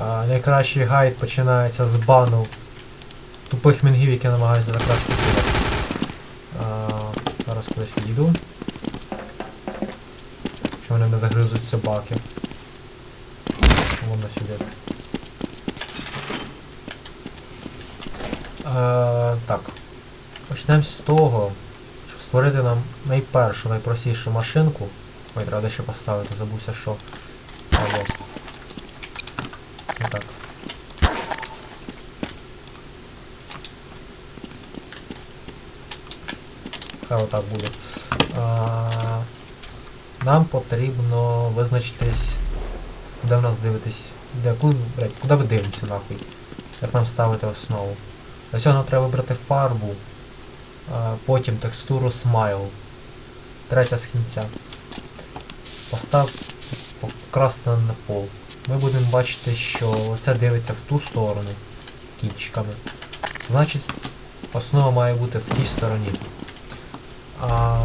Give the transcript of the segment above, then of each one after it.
А, найкращий гайд починається з бану тупих мінгів, які намагаються закрашити себе. А, зараз кудись відійду. Що вони не загризуть собаки. Воно сюди. Е, так. Почнемо з того, щоб створити нам найпершу, найпростішу машинку. Ой, треба ще поставити, забувся, що. Алло. Отак. Хай отак буде. Нам потрібно визначитись, куди в нас дивитись. Де, куди, блядь, куди ви дивимося нахуй? Як нам ставити основу? Для цього нам треба вибрати фарбу, потім текстуру Smile. Третя з кінця. Постав покрасти на пол. Ми будемо бачити, що це дивиться в ту сторону кінчиками. Значить, основа має бути в тій стороні. А,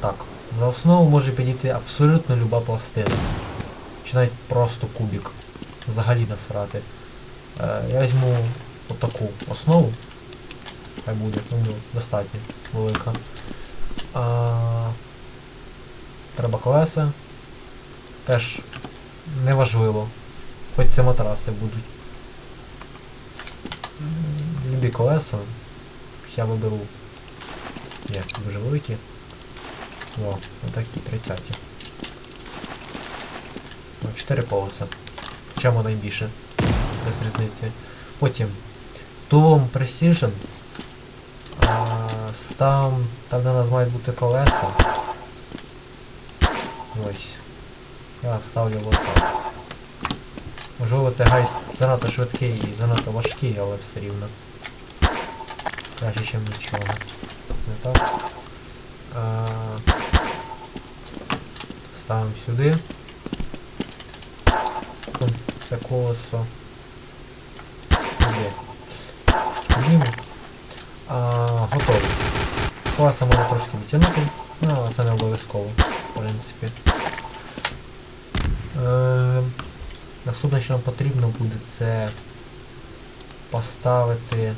так, за основу може підійти абсолютно люба пластина. Чи навіть просто кубик. Взагалі насрати. Е, я візьму отаку основу. Хай буде, ну, достатньо велика. А, треба колеса. Теж неважливо. Хоч це матраси будуть. Любі колеса. Я виберу. Ні, дуже великі. О, отакі 30. О, 4 колеса. Чому найбільше? Без різниці. Потім Toolom Precision. А, став, там де у нас мають бути колеса. Ось. Я ставлю вот так. Можливо це гайд занадто швидкий і занадто важкий, але все рівно. Краще, ніж нічого. Так. А, ставимо сюди. Це колесо. Сюди. Знімемо. А, готово. Колеса можна трошки відтягнути, ну, але це не обов'язково, в принципі. Е, наступне, що нам потрібно буде, це поставити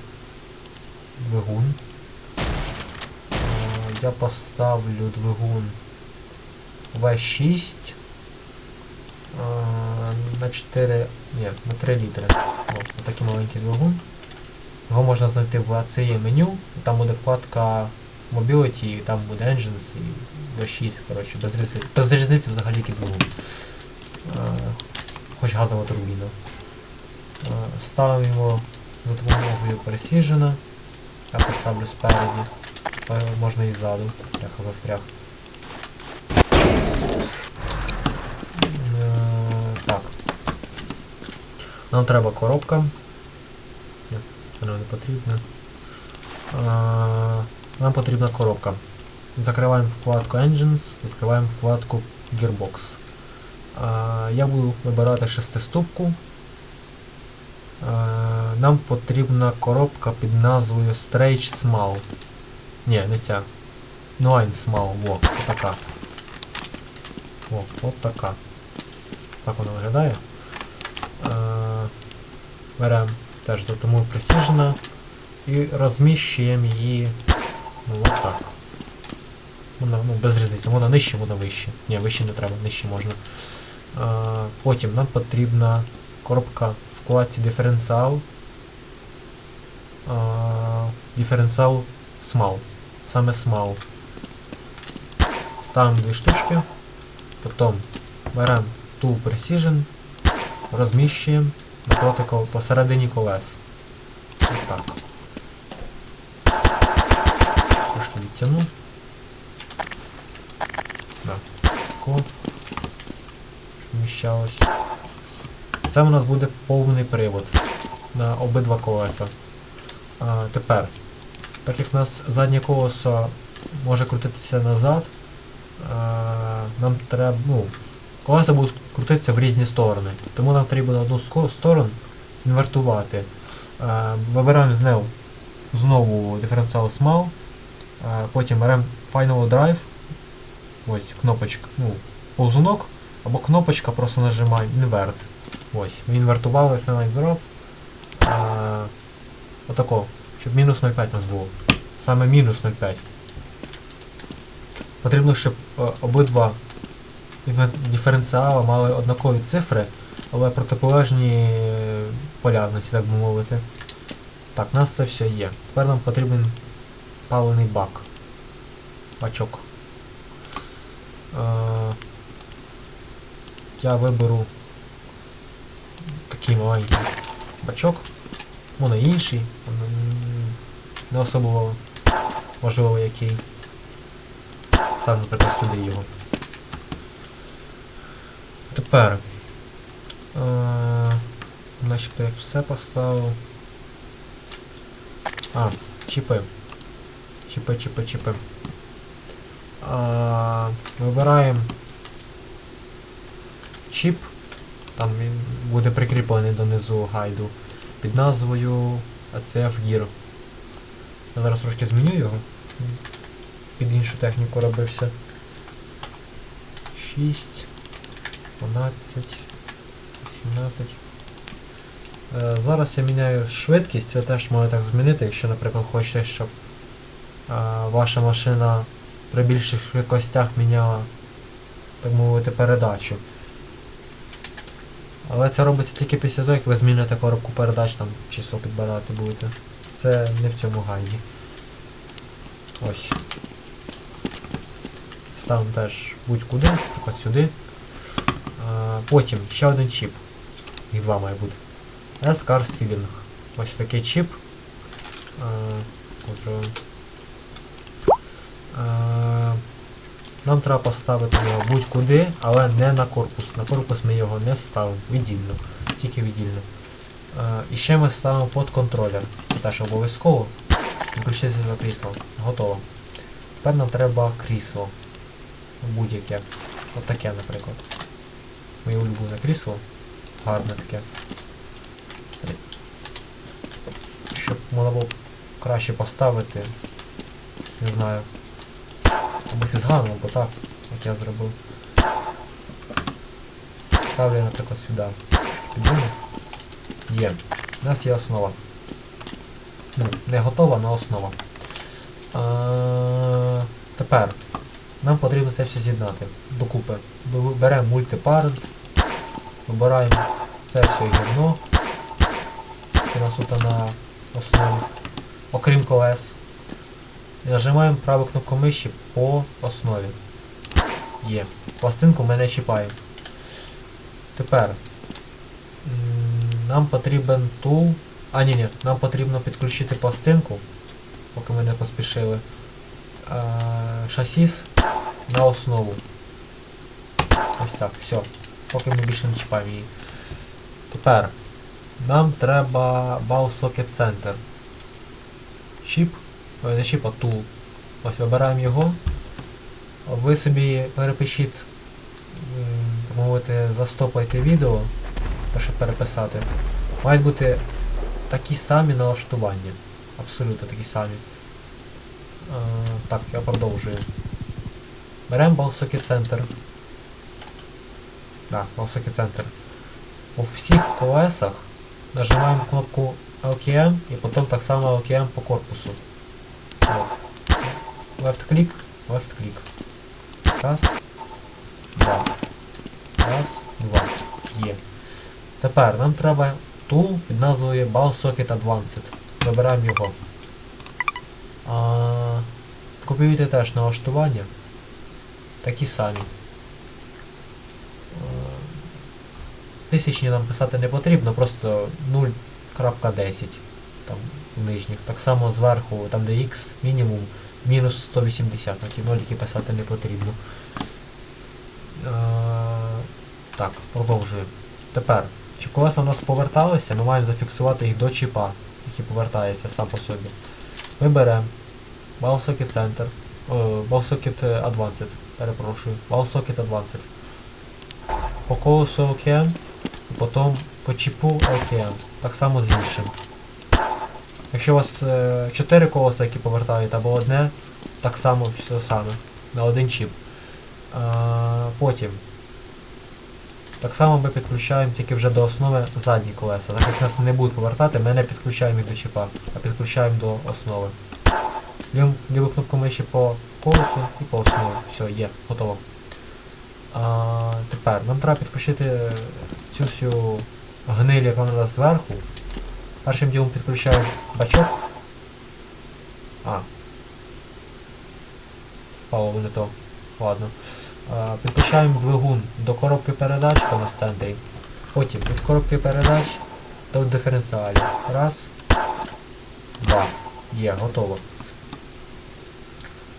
двигун. Я поставлю двигун V6 е, на 4, ні, на 3 літри. О, такий маленький двигун. Його можна знайти в ACE меню, там буде вкладка Mobility, там буде Engines і V6, коротше, без різниці, без різниці взагалі який двигун. Е, хоч газова турбіна. Е, ставимо за допомогою Precision. Я поставлю спереді, можна і ззаду, як застряг. Е, Так. Нам треба коробка. Нам не потрібно. Е, Нам потрібна коробка. Закриваємо вкладку Engines, відкриваємо вкладку Gearbox. Я буду вибирати шестиступку. Нам потрібна коробка під назвою Strange Small. Ні, не ця. Nine Small, во, отака. О, от така. Так вона виглядає. А, Беремо теж за тому Precision і розміщуємо її ну, от так. Вона, ну, без різниці, вона нижче, вона вище. Ні, вище не треба, нижче можна. А, потім нам потрібна коробка в вкладці диференціал. А, диференціал Small. Саме Small. Ставимо дві штучки. Потім беремо Tool Precision, розміщуємо напроти посередині колес. Ось так. Трошки відтягну. Да. Тако. Вміщалось. Це у нас буде повний привод на обидва колеса. А, тепер, так як у нас заднє колесо може крутитися назад, а, нам треба, ну, колеса будуть крутитися в різні сторони. Тому нам треба одну з сторон інвертувати. Вибираємо знову, знову диференціал Small, а, потім беремо Final Drive, ось кнопочка, ну, ползунок, або кнопочка, просто нажимаємо Invert. Ось. Вартував FMI дров. А, отако. Щоб мінус 0,5 у нас було. Саме мінус 0,5. Потрібно, щоб е, обидва дифе- диференціали мали однакові цифри, але протиполежні е, полярності, так би мовити. Так, у нас це все є. Тепер нам потрібен паливний бак. Бачок. Е, я виберу такий маленький бачок. Воно інший. Не особливо важливо який. Ставлю, наприклад, сюди його. Тепер. Е, начебто як все поставив. А, чіпи. Чіпи, чіпи, чіпи. А, вибираємо чіп. Там він буде прикріплений донизу гайду під назвою ACF Gear. Я зараз трошки зміню його. Під іншу техніку робився. 6, 12, 17. Е, Зараз я міняю швидкість, ви теж можете так змінити, якщо, наприклад, хочете, щоб е, ваша машина при більших швидкостях міняла, так мовити, передачу. Але це робиться тільки після того, як ви зміните коробку передач, там число підбирати будете. Це не в цьому гайді. Ось. Ставимо теж будь-куди, от сюди. А, потім ще один чіп. Їх два має бути. S-Car Sealing. Ось такий чіп. Нам треба поставити його будь-куди, але не на корпус. На корпус ми його не ставимо. Віддільно. Тільки віддільно. І ще ми ставимо под контролер. Теж обов'язково. Включити за крісло. Готово. Тепер нам треба крісло. Будь-яке. Отаке, наприклад. Моє улюблене крісло. Гарне таке. Щоб можна було краще поставити. Не знаю. Або фізгану, або так, як я зробив. Ставлю, наприклад, сюди. Є. У нас є основа. Ну, не готова, але основа. А, тепер нам потрібно це все з'єднати докупи. Беремо мультипарент, вибираємо це все гівно, що у нас тут на основі, окрім колес. І нажимаємо праву кнопку миші по основі. Є. Пластинку ми не чіпаємо. Тепер нам потрібен тул. А ні, ні, нам потрібно підключити пластинку, поки ми не поспішили. Е, шасіс на основу. Ось так, все. Поки ми більше не чіпаємо її. Тепер нам треба Ball Socket Center. Чіп. Ой, не чіп, а тул. Ось вибираємо його. Ви собі перепишіть, мовити, застопайте відео, щоб переписати. Мають бути такі самі налаштування. Абсолютно такі самі. Е, так, я продовжую. Беремо Балсокі центр. Так, Балсокі центр. У всіх колесах нажимаємо кнопку LKM і потім так само LKM по корпусу. Left click, left click. Раз, два. Раз, два. Є. Тепер нам треба тул під назвою Ball Socket Advanced. Вибираємо його. А, копіюйте теж налаштування. Такі самі. Е, Тисячні нам писати не потрібно, просто 0.10 там в нижніх. Так само зверху, там де X мінімум, мінус 180, на ті ноліки писати не потрібно. Е, так, продовжую. Тепер, чи колеса у нас поверталися, ми маємо зафіксувати їх до чіпа, який повертається сам по собі. Ми беремо BallSocket Center, о, BallSocket Advanced, перепрошую, BallSocket Advanced. По колесу LKM, і потім по чіпу LKM. Так само з іншим. Якщо у вас 4 колеса, які повертають, або одне, так само все саме. На один чіп. Потім Так само ми підключаємо тільки вже до основи задні колеса. Так як нас не будуть повертати, ми не підключаємо їх до чіпа, а підключаємо до основи. Лів, ліву кнопку миші по колесу і по основі. Все, є, готово. А, тепер нам треба підключити цю всю гниль, яка у нас зверху. Першим ділом підключаємо бачок. А. Пало не то. Ладно. А, підключаємо двигун до коробки передач, яка у центрі. Потім від коробки передач до диференціалів. Раз. Два. Є, готово.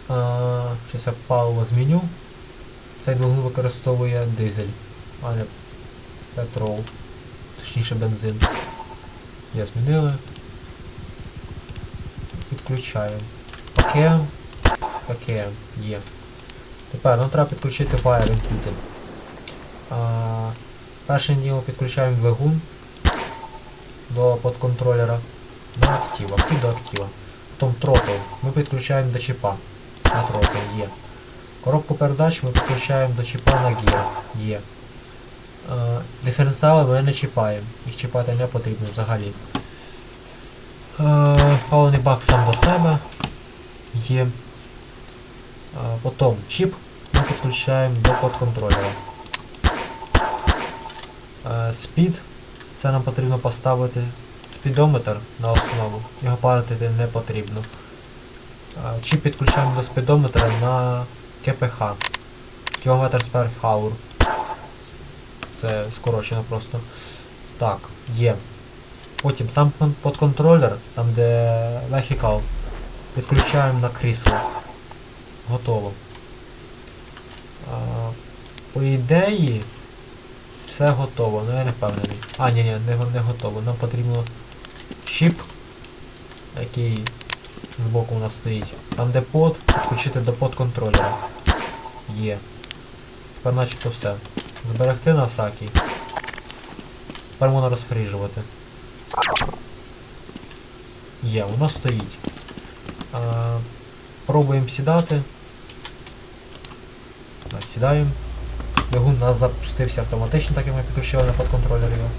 Зараз я паливо зміню. Цей двигун використовує дизель, а не петрол. Точніше бензин. Я змінили. Підключаємо. ПКМ. ПКМ. Є. Тепер нам треба підключити Input. А, першим ділом підключаємо двигун до подконтролера до актива. І до актива. Потім тротл ми підключаємо до чіпа. На тротл є. Коробку передач ми підключаємо до чіпа на гір. Є. Диференціали ми не чіпаємо. Їх чіпати не потрібно взагалі. Паливний бак сам до себе є. Потім чіп ми підключаємо до подконтролера. Спід. Це нам потрібно поставити спідометр на основу. Його парити не потрібно. Чіп підключаємо до спідометра на КПХ. Кілометр per hour. Це скорочено просто. Так, є. Потім сам кон- подконтролер, там де vehicle, підключаємо на крісло. Готово. По ідеї все готово, але я не впевнений. А, ні, ні, не, не готово. Нам потрібно чіп, який збоку у нас стоїть. Там де под, підключити до подконтролера. Є. Тепер начебто все. Зберегти на всякий. Тепер можна розфріжувати. Є, воно стоїть. А, пробуємо сідати. Сідаємо. Двигун у нас запустився автоматично, так як ми підключили на подконтролер його.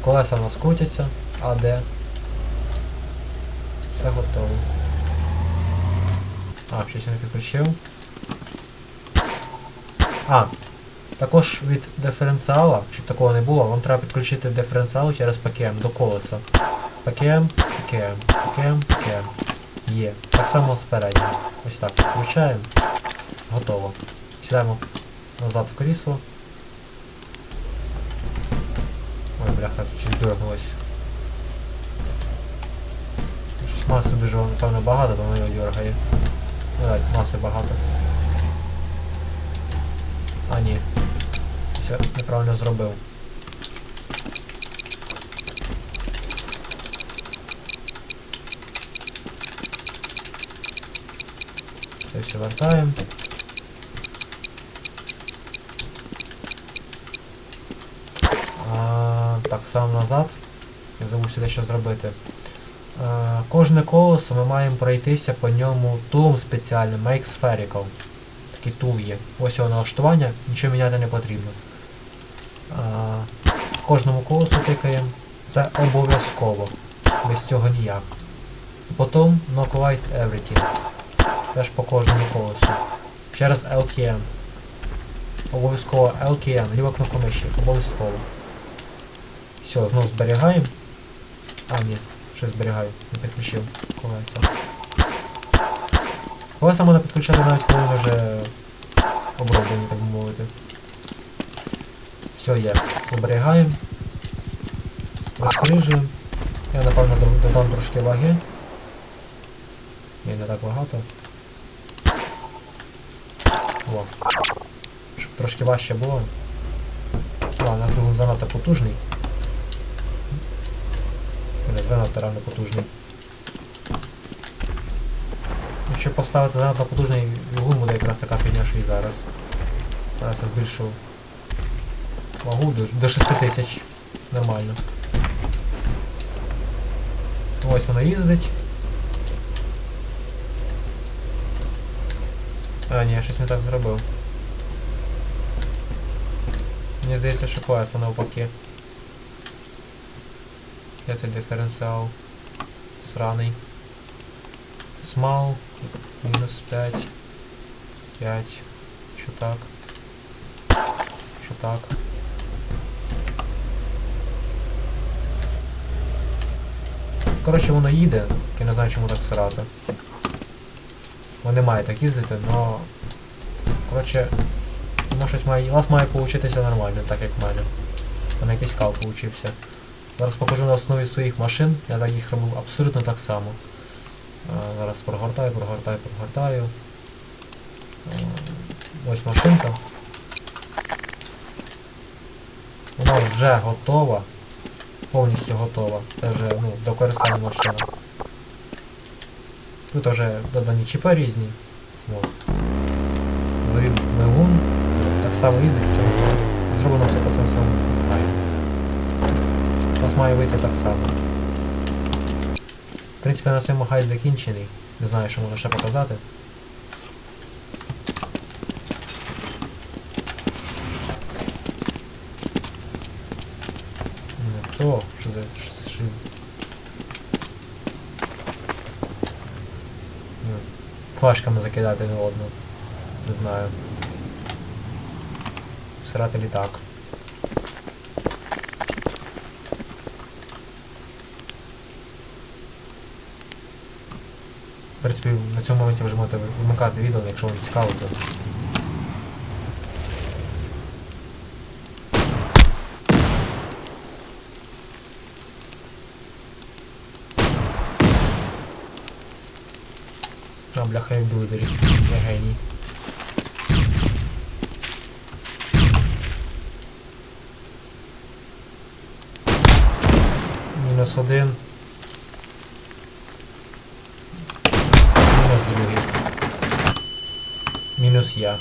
Колеса у нас крутяться, АД. Все готово. А, щось я не підключив. А, також від диференціала, щоб такого не було, вам треба підключити диференціал через ПКМ до колеса. ПКМ, ПКМ, ПКМ, ПКМ. Є. Так само спереді. Ось так. Включаємо. Готово. Сідаємо назад в крісло. Ой, бляха, щось дернулось. Щось маси дуже, напевно, багато, то воно його дергає. Ну, так, маси багато. А, ні. Все, неправильно зробив. Все вертаємо. А, так, сам назад. Я забувся дещо зробити. А, кожне колесо ми маємо пройтися по ньому тулом спеціальним Make Spherical. Такий тул є. Ось його налаштування, нічого міняти не потрібно. А, кожному колесу тикаємо. Це обов'язково. Без цього ніяк. Потім Knock Light Everything. Теж по кожному колесу. Через LKM. Обов'язково LKM, ліва кнопка миші, обов'язково. Все, знову зберігаємо. А, ні, щось зберігаю, не підключив колеса. Колеса можна підключати навіть коли вже оброблені, так би мовити. Все є. Зберігаємо. Розкрижуємо. Я напевно додам- трошки ваги. Ні, не так багато. О. Щоб трошки важче було. А, у нас двигун занадто потужний. Занадто рано потужний. Якщо поставити занадто потужний двигун, буде якраз така фігня, що і зараз. Зараз я збільшу вагу до, до 6000. Нормально. Ось воно їздить. А, ні, я щось не так зробив. Мені здається, що колеса навпаки. Цей диференціал? Сраний. Смал. Мінус 5. 5. Що так? Що так? Коротше, воно їде, я не знаю, чому так срати. Воно не має так їздити, но... Коротше, воно щось має. У вас має получитися нормально, так як в мене. Мене якийсь кал получився. Зараз покажу на основі своїх машин, я так їх робив абсолютно так само. Зараз прогортаю, прогортаю, прогортаю. Е, Ось машинка. Вона вже готова. Повністю готова. Це вже ну, до користання машина. Тут вже додані чіпи різні. Завів двигун. Так само їздить цьому. Зроблено все по тому самому нас має вийти так само. В принципі, на цьому гайд закінчений. Не знаю, що можна ще показати. Не то, що за що- Ну, Флешками закидати не одну. Не знаю. Срати літак. Принципі, на цьому моменті ви ж можете вимикати відео, якщо вам цікаво, то. А, бляха, я блудері. Я геній. Мінус один. Мінус другий. Мінус я.